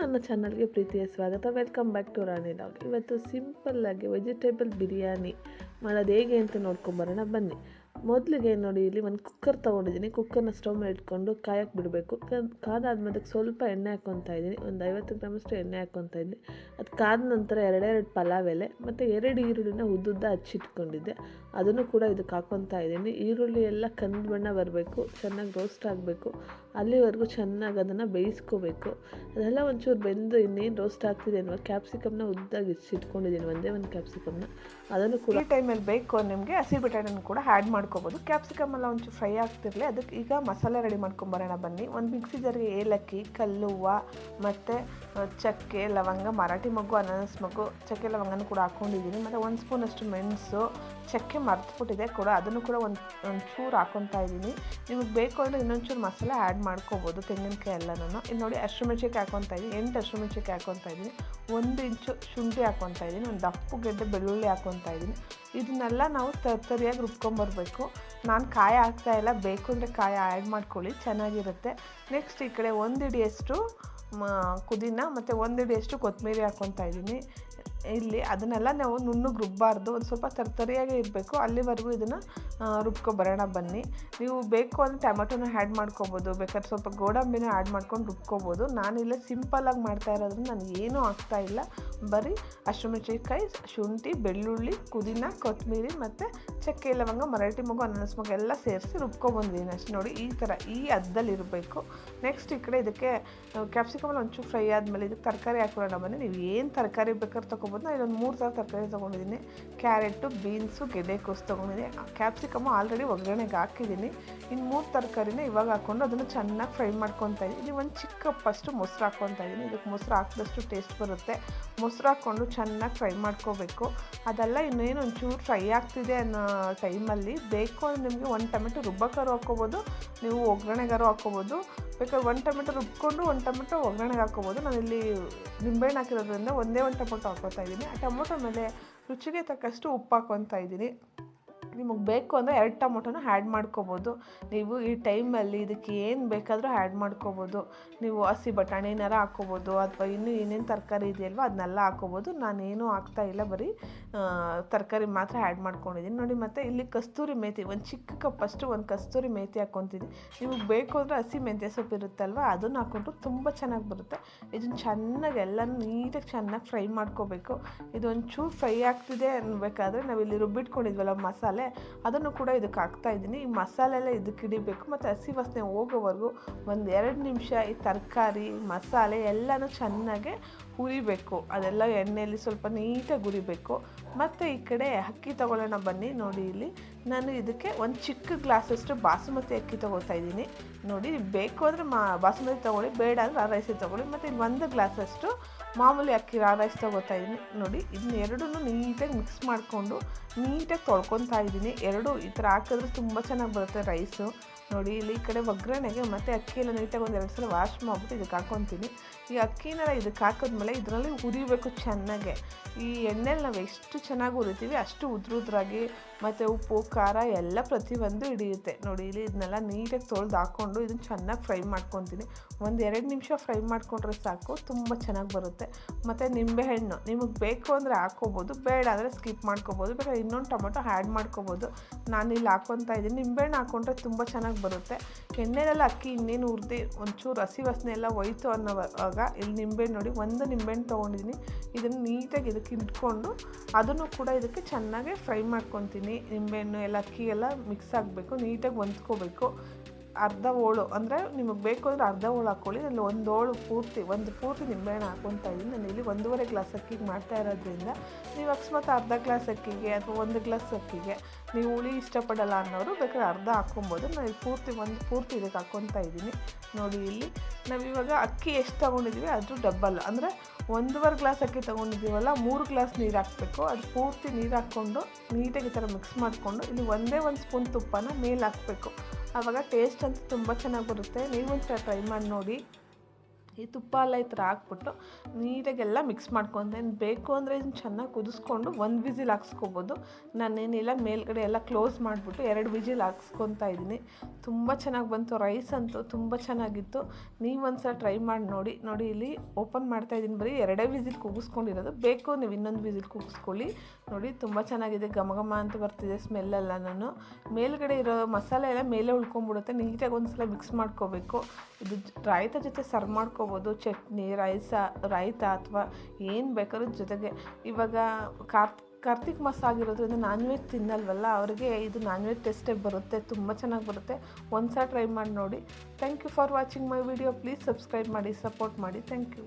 ನನ್ನ ಚಾನಲ್ಗೆ ಪ್ರೀತಿಯ ಸ್ವಾಗತ. Welcome back to Rani dog ಇವತ್ತು ಸಿಂಪಲ್ಲಾಗಿ ವೆಜಿಟೇಬಲ್ ಬಿರಿಯಾನಿ ಮಾಡೋದು ಹೇಗೆ ಅಂತ ನೋಡ್ಕೊಂಬರೋಣ ಬನ್ನಿ. ಮೊದಲಿಗೆ ನೋಡಿ, ಇಲ್ಲಿ ಒಂದು ಕುಕ್ಕರ್ ತೊಗೊಂಡಿದ್ದೀನಿ. ಕುಕ್ಕರ್ನ ಸ್ಟವ್ ಮೇಲೆ ಇಟ್ಕೊಂಡು ಕಾಯಕ್ಕೆ ಬಿಡಬೇಕು. ಕಾದಾದ್ಮೇಲೆ ಸ್ವಲ್ಪ ಎಣ್ಣೆ ಹಾಕ್ಕೊತಾ ಇದ್ದೀನಿ. ಒಂದು ಐವತ್ತು ಗ್ರಾಮಷ್ಟು ಎಣ್ಣೆ ಹಾಕ್ಕೊತಾ ಇದ್ದೀನಿ. ಅದು ಕಾದ ನಂತರ ಎರಡೆರಡು ಪಲಾವ್ ಎಲೆ, ಮತ್ತು ಎರಡು ಈರುಳ್ಳಿನ ಉದ್ದುದ್ದ ಹಚ್ಚಿಟ್ಕೊಂಡಿದ್ದೆ. ಅದನ್ನು ಕೂಡ ಇದಕ್ಕೆ ಹಾಕ್ಕೊತಾ ಇದ್ದೀನಿ. ಈರುಳ್ಳಿ ಎಲ್ಲ ಕಂದು ಬಣ್ಣ ಬರಬೇಕು. ಚೆನ್ನಾಗಿ ರೋಸ್ಟ್ ಆಗಬೇಕು. ಅಲ್ಲಿವರೆಗೂ ಚೆನ್ನಾಗಿ ಅದನ್ನು ಬೇಯಿಸ್ಕೋಬೇಕು. ಅದೆಲ್ಲ ಒಂಚೂರು ಬೆಂದು ಇನ್ನೇನು ರೋಸ್ಟ್ ಆಗ್ತಿದೆ ಅನ್ನುವ ಕ್ಯಾಪ್ಸಿಕಮ್ನ ಉದ್ದಾಗಿ ಇಟ್ಕೊಂಡಿದ್ದೀನಿ ಒಂದೇ ಒಂದು ಕ್ಯಾಪ್ಸಿಕಮ್ನ ಅದನ್ನು ಕೂಡ ಈ ಟೈಮಲ್ಲಿ ಬೇಕು ನಿಮಗೆ ಹಸಿ ಬಟಾಣಿನ ಕೂಡ ಆ್ಯಡ್ ಮಾಡ್ಕೋಬೋದು. ಕ್ಯಾಪ್ಸಿಕಮ್ ಎಲ್ಲ ಒಂಚೂರು ಫ್ರೈ ಆಗ್ತಿರಲಿ. ಅದಕ್ಕೆ ಈಗ ಮಸಾಲೆ ರೆಡಿ ಮಾಡ್ಕೊಂಬರೋಣ ಬನ್ನಿ. ಒಂದು ಮಿಕ್ಸಿ ಜಾರಿಗೆ ಏಲಕ್ಕಿ ಕಲ್ಲುವ ಮತ್ತು ಚಕ್ಕೆ, ಲವಂಗ, ಮರಾಠಿ ಮಗು, ಅನಾನಸ್ ಮಗು, ಚಕ್ಕೆ, ಲವಂಗನೂ ಕೂಡ ಹಾಕ್ಕೊಂಡಿದ್ದೀನಿ. ಮತ್ತು ಒಂದು ಸ್ಪೂನಷ್ಟು ಮೆಣಸು ಚಕ್ಕೆ ಮರ್ತುಬಿಟ್ಟಿದೆ ಕೂಡ. ಅದನ್ನು ಕೂಡ ಒಂದು ಒಂದು ಚೂರು ಹಾಕೊತಾ ಇದ್ದೀನಿ. ನಿಮಗೆ ಬೇಕು ಅಂದರೆ ಇನ್ನೊಂಚೂರು ಮಸಾಲೆ ಆ್ಯಡ್ ಮಾಡ್ಕೋಬೋದು, ತೆಂಗಿನಕಾಯಿ ಎಲ್ಲನೂ ಇಲ್ಲಿ ನೋಡಿ ಹಸಿಮೆಣ್ಸಿಕಾಯಿ ಹಾಕೊತಾ ಇದ್ದೀನಿ. ಎಂಟು ಹಸಿಮೆಣ್ಸಿಕಾಯಿ ಹಾಕೊತಾ ಇದ್ದೀನಿ. ಒಂದು ಇಂಚು ಶುಂಠಿ ಹಾಕೊತಾ ಇದ್ದೀನಿ. ಒಂದು ದಪ್ಪು ಗೆಡ್ಡೆ ಬೆಳ್ಳುಳ್ಳಿ ಹಾಕೊತಾ ಇದ್ದೀನಿ. ಇದನ್ನೆಲ್ಲ ನಾವು ತರಿಯಾಗಿ ರುಬ್ಕೊಂಬರ್ಬೇಕು. ನಾನು ಕಾಯಿ ಹಾಕ್ತಾ ಇಲ್ಲ. ಬೇಕು ಅಂದರೆ ಕಾಯಿ ಆ್ಯಡ್ ಮಾಡ್ಕೊಳ್ಳಿ. ಚೆನ್ನಾಗಿರುತ್ತೆ. ನೆಕ್ಸ್ಟ್ ಈ ಕಡೆ ಒಂದು ಹಿಡಿಯಷ್ಟು ಮ, ಪುದೀನ ಮತ್ತು ಒಂದು ಹಿಡಿಯಷ್ಟು ಕೊತ್ತಂಬರಿ ಹಾಕ್ಕೊತಾ ಇದ್ದೀನಿ. ಇಲ್ಲಿ ಅದನ್ನೆಲ್ಲ ನಾವು ನುಣ್ಣಗೆ ರುಬ್ಬಾರ್ದು ಒಂದು ಸ್ವಲ್ಪ ತರ್ತರಿಯಾಗೇ ಇರಬೇಕು. ಅಲ್ಲಿವರೆಗೂ ಇದನ್ನು ರುಬ್ಕೊಬರೋಣ ಬನ್ನಿ. ನೀವು ಬೇಕು ಅಂದರೆ ಟೊಮೆಟೊನ ಆ್ಯಡ್ ಮಾಡ್ಕೊಬೋದು, ಬೇಕಾದ್ರೆ ಸ್ವಲ್ಪ ಗೋಡಂಬಿನ ಆ್ಯಡ್ ಮಾಡ್ಕೊಂಡು ರುಬ್ಕೋಬೋದು. ನಾನಿಲ್ಲ ಸಿಂಪಲ್ಲಾಗಿ ಮಾಡ್ತಾ ಇರೋದ್ರಿಂದ ನಾನು ಏನೂ ಆಗ್ತಾ ಇಲ್ಲ. ಬರೀ ಹಸಿಮೆಣ್ಸಿನ್ಕಾಯಿ, ಶುಂಠಿ, ಬೆಳ್ಳುಳ್ಳಿ, ಪುದೀನ ಕೊತ್ತಂಬರಿ ಮತ್ತು ಚಕ್ಕೆ, ಲವಂಗ, ಮರಾಠಿ ಮಗು, ಅನಾನಸ್ ಮಗು ಎಲ್ಲ ಸೇರಿಸಿ ರುಬ್ಕೊಬಂದಿದ್ದೀನಿ ಅಷ್ಟು. ನೋಡಿ, ಈ ಥರ ಈ ಹದ್ದಲ್ಲಿ ಇರಬೇಕು. ನೆಕ್ಸ್ಟ್ ಈ ಕಡೆ ಇದಕ್ಕೆ ಕ್ಯಾಪ್ಸಿಕಮಲ್ಲಿ ಒಂಚೂರು ಫ್ರೈ ಆದಮೇಲೆ ಇದಕ್ಕೆ ತರಕಾರಿ ಹಾಕೊಳ್ಳೋಣ ಬನ್ನಿ. ನೀವು ಏನು ತರಕಾರಿ ಬೇಕಾದ್ರೆ ತೊಗೊಬೋದು. ನಾನು ಇಲ್ಲೊಂದು ಮೂರು ಥರ ತರಕಾರಿ ತೊಗೊಂಡಿದ್ದೀನಿ. ಕ್ಯಾರೆಟು, ಬೀನ್ಸು ಗೆಡ್ಡೆಕೋಸು ತೊಗೊಂಡಿದ್ದೀನಿ. ಕ್ಯಾಪ್ಸಿಕಮು ಆಲ್ರೆಡಿ ಒಗ್ಗರಣೆಗೆ ಹಾಕಿದ್ದೀನಿ. ಇನ್ನು ಮೂರು ತರಕಾರಿನ ಇವಾಗ ಹಾಕ್ಕೊಂಡು ಅದನ್ನು ಚೆನ್ನಾಗಿ ಫ್ರೈ ಮಾಡ್ಕೊತಾ ಇದ್ದೀನಿ. ಇದು ಒಂದು ಚಿಕ್ಕ ಫಸ್ಟು ಮೊಸರು ಹಾಕ್ಕೊತಾ ಇದ್ದೀನಿ. ಇದಕ್ಕೆ ಮೊಸರು ಹಾಕಿದಷ್ಟು ಟೇಸ್ಟ್ ಬರುತ್ತೆ. ಮೊಸರು ಹಾಕ್ಕೊಂಡು ಚೆನ್ನಾಗಿ ಫ್ರೈ ಮಾಡ್ಕೋಬೇಕು. ಅದೆಲ್ಲ ಇನ್ನೇನು ಒಂಚೂರು ಫ್ರೈ ಆಗ್ತಿದೆ ಅನ್ನೋ ಟೈಮಲ್ಲಿ ಬೇಕು ಅಂದರೆ ನಿಮಗೆ ಒಂದು ಟೊಮೆಟೊ ರುಬ್ಬಕ್ಕಾರು ಹಾಕ್ಕೋಬೋದು, ನೀವು ಒಗ್ಗರಣೆಗಾರು ಹಾಕ್ಕೋಬೋದು. ಬೇಕಾದ್ರೆ ಒಂದು ಟೊಮೆಟೊ ರುಬ್ಕೊಂಡು, ಒಂದು ಟೊಮೆಟೊ ಒಗ್ಗರಣೆಗೆ ಹಾಕ್ಕೋಬೋದು. ನಾನಿಲ್ಲಿ ನಿಂಬೆಹಣ್ಣು ಹಾಕಿರೋದ್ರಿಂದ ಒಂದೇ ಒಂದು ಟೊಮೆಟೊ ಹಾಕ್ಕೋತಾ ಇದ್ದೀನಿ. ಆ ಟೊಮೊಟೊ ಮೇಲೆ ರುಚಿಗೆ ತಕ್ಕಷ್ಟು ಉಪ್ಪು ಹಾಕ್ಕೊತಾ ಇದ್ದೀನಿ. ನಿಮಗೆ ಬೇಕು ಅಂದರೆ ಎರಡು ಟೊಮೊಟೊನ ಆ್ಯಡ್ ಮಾಡ್ಕೋಬೋದು. ನೀವು ಈ ಟೈಮಲ್ಲಿ ಇದಕ್ಕೆ ಏನು ಬೇಕಾದರೂ ಆ್ಯಡ್ ಮಾಡ್ಕೋಬೋದು. ನೀವು ಹಸಿ ಬಟಾಣಿನಾರ ಹಾಕ್ಕೋಬೋದು ಅಥವಾ ಇನ್ನೂ ಏನೇನು ತರಕಾರಿ ಇದೆಯಲ್ವ ಅದನ್ನೆಲ್ಲ ಹಾಕ್ಕೋಬೋದು ನಾನೇನು ಹಾಕ್ತಾ ಇಲ್ಲ, ಬರೀ ತರಕಾರಿ ಮಾತ್ರ ಆ್ಯಡ್ ಮಾಡ್ಕೊಂಡಿದ್ದೀನಿ. ನೋಡಿ ಮತ್ತು ಇಲ್ಲಿ ಕಸ್ತೂರಿ ಮೇಥಿ, ಒಂದು ಚಿಕ್ಕ ಕಪ್ ಅಷ್ಟು ಒಂದು ಕಸ್ತೂರಿ ಮೇಥಿ ಹಾಕ್ಕೊತೀನಿ ನಿಮಗೆ ಬೇಕು ಅಂದರೆ ಹಸಿ ಮೆಂತ್ಯ ಸೊಪ್ಪು ಇರುತ್ತಲ್ವ, ಅದನ್ನು ಹಾಕ್ಕೊಂಡ್ರು ತುಂಬ ಚೆನ್ನಾಗಿ ಬರುತ್ತೆ. ಇದನ್ನು ಚೆನ್ನಾಗಿ ಎಲ್ಲ ನೀಟಾಗಿ ಚೆನ್ನಾಗಿ ಫ್ರೈ ಮಾಡ್ಕೋಬೇಕು. ಇದೊಂಚೂರು ಫ್ರೈ ಆಗ್ತಿದೆ ಅನ್ಬೇಕಾದ್ರೆ ನಾವಿಲ್ಲಿ ರುಬ್ಬಿಟ್ಕೊಂಡಿದ್ವಲ್ಲ ಮಸಾಲೆ ಅದನ್ನು ಕೂಡ ಇದಕ್ಕೆ ಹಾಕ್ತಾ ಇದ್ದೀನಿ. ಈ ಮಸಾಲೆ ಎಲ್ಲ ಇದಕ್ಕೆ ಹಿಡಿಬೇಕು ಮತ್ತು ಹಸಿ ವಾಸನೆ ಹೋಗೋವರೆಗೂ ಒಂದು ಎರಡು ನಿಮಿಷ ಈ ತರಕಾರಿ, ಮಸಾಲೆ ಎಲ್ಲನೂ ಚೆನ್ನಾಗೆ ಹುರಿಬೇಕು. ಅದೆಲ್ಲ ಎಣ್ಣೆಯಲ್ಲಿ ಸ್ವಲ್ಪ ನೀಟಾಗಿ ಹುರಿಬೇಕು. ಮತ್ತು ಈ ಕಡೆ ಅಕ್ಕಿ ತೊಗೊಳ್ಳೋಣ ಬನ್ನಿ. ನೋಡಿ ಇಲ್ಲಿ ನಾನು ಇದಕ್ಕೆ ಒಂದು ಚಿಕ್ಕ ಗ್ಲಾಸಷ್ಟು ಬಾಸುಮತಿ ಅಕ್ಕಿ ತೊಗೊಳ್ತಾ ಇದ್ದೀನಿ. ನೋಡಿ ಬೇಕು ಅಂದರೆ ಮಾ, ಬಾಸುಮತಿ ತೊಗೊಳ್ಳಿ, ಬೇಡ ಅಂದರೆ ಆ ರೈಸೇ ತೊಗೊಳ್ಳಿ. ಮತ್ತು ಇಲ್ಲಿ ಒಂದು ಗ್ಲಾಸಷ್ಟು ಮಾಮೂಲಿ ಅಕ್ಕಿ ಆ ರೈಸ್ ತೊಗೋತಾ ಇದ್ದೀನಿ. ನೋಡಿ, ಇದನ್ನ ಎರಡೂ ನೀಟಾಗಿ ಮಿಕ್ಸ್ ಮಾಡಿಕೊಂಡು ನೀಟಾಗಿ ತೊಳ್ಕೊತಾ ಇದ್ದೀನಿ. ಎರಡು ಈ ಥರ ಹಾಕಿದ್ರೆ ತುಂಬ ಚೆನ್ನಾಗಿ ಬರುತ್ತೆ ರೈಸು. ನೋಡಿ, ಇಲ್ಲಿ ಈ ಕಡೆ ಒಗ್ಗರಣೆಗೆ ಮತ್ತು ಅಕ್ಕಿ ಎಲ್ಲ ನೀಟಾಗಿ ಒಂದು ಎರಡು ಸಲ ವಾಶ್ ಮಾಡಿಬಿಟ್ಟು ಇದಕ್ಕೆ ಹಾಕ್ಕೊತೀನಿ ಈ ಅಕ್ಕಿನೆಲ್ಲ ಇದಕ್ಕೆ ಹಾಕಿದ್ಮೇಲೆ ಇದರಲ್ಲಿ ಹುರಿಬೇಕು ಚೆನ್ನಾಗೆ. ಈ ಎಣ್ಣೆಲಿ ನಾವು ಎಷ್ಟು ಚೆನ್ನಾಗಿ ಉರಿತೀವಿ ಅಷ್ಟು ಉದ್ರ ಉದ್ರಾಗಿ ಮತ್ತು ಉಪ್ಪು, ಖಾರ ಎಲ್ಲ ಪ್ರತಿಯೊಂದು ಹಿಡಿಯುತ್ತೆ. ನೋಡಿ, ಇಲ್ಲಿ ಇದನ್ನೆಲ್ಲ ನೀಟಾಗಿ ತೊಳೆದು ಹಾಕ್ಕೊಂಡು ಇದನ್ನು ಚೆನ್ನಾಗಿ ಫ್ರೈ ಮಾಡ್ಕೊತೀನಿ. ಒಂದು ಎರಡು ನಿಮಿಷ ಫ್ರೈ ಮಾಡಿಕೊಂಡ್ರೆ ಸಾಕು, ತುಂಬ ಚೆನ್ನಾಗಿ ಬರುತ್ತೆ. ಮತ್ತು ನಿಂಬೆಹಣ್ಣು, ನಿಮಗೆ ಬೇಕು ಅಂದರೆ ಹಾಕ್ಕೋಬೋದು, ಬೇಡ ಅಂದರೆ ಸ್ಕಿಪ್ ಮಾಡ್ಕೋಬೋದು, ಬೇಕಾದ್ರೆ ಇನ್ನೊಂದು ಟೊಮೊಟೊ ಆ್ಯಡ್ ಮಾಡ್ಕೋಬೋದು. ನಾನು ಇಲ್ಲಿ ಹಾಕ್ಕೊತಾ ಇದ್ದೀನಿ. ನಿಂಬೆಹಣ್ಣು ಹಾಕ್ಕೊಂಡ್ರೆ ತುಂಬ ಚೆನ್ನಾಗಿ ಬರುತ್ತೆ. ಎಣ್ಣೆಲೆಲ್ಲ ಅಕ್ಕಿ ಇನ್ನೇನು ಹುರಿದು ಒಂಚೂರು ಹಸಿ ವಾಸನೆ ಎಲ್ಲ ಹೋಯ್ತು ಅನ್ನೋವಾಗ ಇಲ್ಲಿ ನಿಂಬೆಹಣ್ಣು ನೋಡಿ, ಒಂದು ನಿಂಬೆಹಣ್ಣು ತೊಗೊಂಡಿದ್ದೀನಿ. ಇದನ್ನು ನೀಟಾಗಿ ಇದಕ್ಕೆ ಇಟ್ಕೊಂಡು ಅದನ್ನು ಕೂಡ ಇದಕ್ಕೆ ಚೆನ್ನಾಗೆ ಫ್ರೈ ಮಾಡ್ಕೊತೀನಿ. ನಿಂಬೆಹಣ್ಣು ಅಕ್ಕಿ ಎಲ್ಲ ಮಿಕ್ಸ್ ಆಗಬೇಕು ನೀಟಾಗಿ ಹೊಂದ್ಕೋಬೇಕು. ಅರ್ಧ ಹೋಳು ಅಂದರೆ ನಿಮಗೆ ಬೇಕು ಅಂದರೆ ಅರ್ಧ ಹೋಳು ಹಾಕ್ಕೊಳ್ಳಿ ನಾನು ಒಂದು ಹೋಳು ಪೂರ್ತಿ, ಒಂದು ಪೂರ್ತಿ ನಿಂಬೆಹಣ್ಣು ಹಾಕ್ಕೊತಾ ಇದ್ದೀನಿ. ನಾನು ಇಲ್ಲಿ ಒಂದೂವರೆ ಗ್ಲಾಸ್ ಅಕ್ಕಿಗೆ ಮಾಡ್ತಾ ಇರೋದ್ರಿಂದ ನೀವು ಅಕಸ್ಮಾತ್ ಅರ್ಧ ಗ್ಲಾಸ್ ಅಕ್ಕಿಗೆ ಅಥವಾ ಒಂದು ಗ್ಲಾಸ್ ಅಕ್ಕಿಗೆ ನೀವು ಹುಳಿ ಇಷ್ಟಪಡಲ್ಲ ಅನ್ನೋರು ಬೇಕಾದ್ರೆ ಅರ್ಧ ಹಾಕ್ಕೊಬೋದು. ನಾನು ಇಲ್ಲಿ ಪೂರ್ತಿ ಒಂದು, ಪೂರ್ತಿ ಇದಕ್ಕೆ ಹಾಕ್ಕೊತಾ ಇದ್ದೀನಿ. ನೋಡಿ ಇಲ್ಲಿ ನಾವು ಇವಾಗ ಅಕ್ಕಿ ಎಷ್ಟು ತೊಗೊಂಡಿದ್ದೀವಿ ಅದು ಡಬ್ಬಲ್ ಅಂದರೆ ಒಂದೂವರೆ ಗ್ಲಾಸ್ ಅಕ್ಕಿ ತೊಗೊಂಡಿದ್ದೀವಲ್ಲ ಮೂರು ಗ್ಲಾಸ್ ನೀರು ಹಾಕಬೇಕು. ಅದು ಪೂರ್ತಿ ನೀರು ಹಾಕ್ಕೊಂಡು ನೀಟಾಗಿ ಈ ಥರ ಮಿಕ್ಸ್ ಮಾಡಿಕೊಂಡು ಇಲ್ಲಿ ಒಂದೇ ಒಂದು ಸ್ಪೂನ್ ತುಪ್ಪನ ಮೇಲೆ ಹಾಕಬೇಕು. ಆವಾಗ ಟೇಸ್ಟ್ ಅಂತೂ ತುಂಬ ಚೆನ್ನಾಗಿ ಬರುತ್ತೆ. ನೀವು ಒಂದು ಟ್ರೈ ಮಾಡಿ ನೋಡಿ. ಈ ತುಪ್ಪ ಎಲ್ಲ ಈ ಥರ ಹಾಕ್ಬಿಟ್ಟು ನೀಟಾಗೆಲ್ಲ ಮಿಕ್ಸ್ ಮಾಡ್ಕೊಂಡೆ ಬೇಕು ಅಂದರೆ ಇನ್ನು ಚೆನ್ನಾಗಿ ಕುದಿಸ್ಕೊಂಡು ಒಂದು ವಿಸಿಲ್ ಹಾಕ್ಸ್ಕೊಬೋದು. ನಾನೇನಿಲ್ಲ, ಮೇಲ್ಗಡೆ ಎಲ್ಲ ಕ್ಲೋಸ್ ಮಾಡಿಬಿಟ್ಟು ಎರಡು ವಿಜಿಲ್ ಹಾಕ್ಸ್ಕೊತಾ ಇದ್ದೀನಿ. ತುಂಬ ಚೆನ್ನಾಗಿ ಬಂತು, ರೈಸ್ ಅಂತೂ ತುಂಬ ಚೆನ್ನಾಗಿತ್ತು. ನೀವು ಒಂದ್ಸಲ ಟ್ರೈ ಮಾಡಿ ನೋಡಿ ನೋಡಿ ಇಲ್ಲಿ ಓಪನ್ ಮಾಡ್ತಾ ಇದ್ದೀನಿ ಬರೀ ಎರಡೇ ವಿಜಿಲ್ ಕೂಗಿಸ್ಕೊಂಡಿರೋದು. ಬೇಕು ನೀವು ಇನ್ನೊಂದು ವಿಜಿಲ್ ಕೂಗಿಸ್ಕೊಳ್ಳಿ. ನೋಡಿ ತುಂಬ ಚೆನ್ನಾಗಿದೆ, ಘಮ ಘಮ ಅಂತ ಬರ್ತಿದೆ ಸ್ಮೆಲ್ಲೆಲ್ಲ ನಾನು. ಮೇಲ್ಗಡೆ ಇರೋ ಮಸಾಲೆ ಎಲ್ಲ ಮೇಲೆ ಉಳ್ಕೊಂಬಿಡುತ್ತೆ ನೀಟಾಗಿ ಒಂದ್ಸಲ ಮಿಕ್ಸ್ ಮಾಡ್ಕೋಬೇಕು. ಇದು ರಾಯ್ತ ಜೊತೆ ಸರ್ವ್ ಮಾಡ್ಕೋಬೋದು ಚಟ್ನಿ, ರೈಸ, ರೈತ ಅಥವಾ ಏನು ಬೇಕಾದ್ರೂ ಜೊತೆಗೆ. ಇವಾಗ ಕಾರ್ತ್, ಕಾರ್ತಿಕ್ ಮಾಸ ಆಗಿರೋದ್ರಿಂದ ನಾನ್ ವೆಜ್ ತಿನ್ನಲ್ವಲ್ಲ? ಅವರಿಗೆ ಇದು ನಾನ್ ವೆಜ್ ಟೇಸ್ಟೇ ಬರುತ್ತೆ, ತುಂಬ ಚೆನ್ನಾಗಿ ಬರುತ್ತೆ. ಒಂದ್ಸಲ ಟ್ರೈ ಮಾಡಿ ನೋಡಿ. Thank you for watching my video please subscribe ಮಾಡಿ ಸಪೋರ್ಟ್ ಮಾಡಿ. Thank you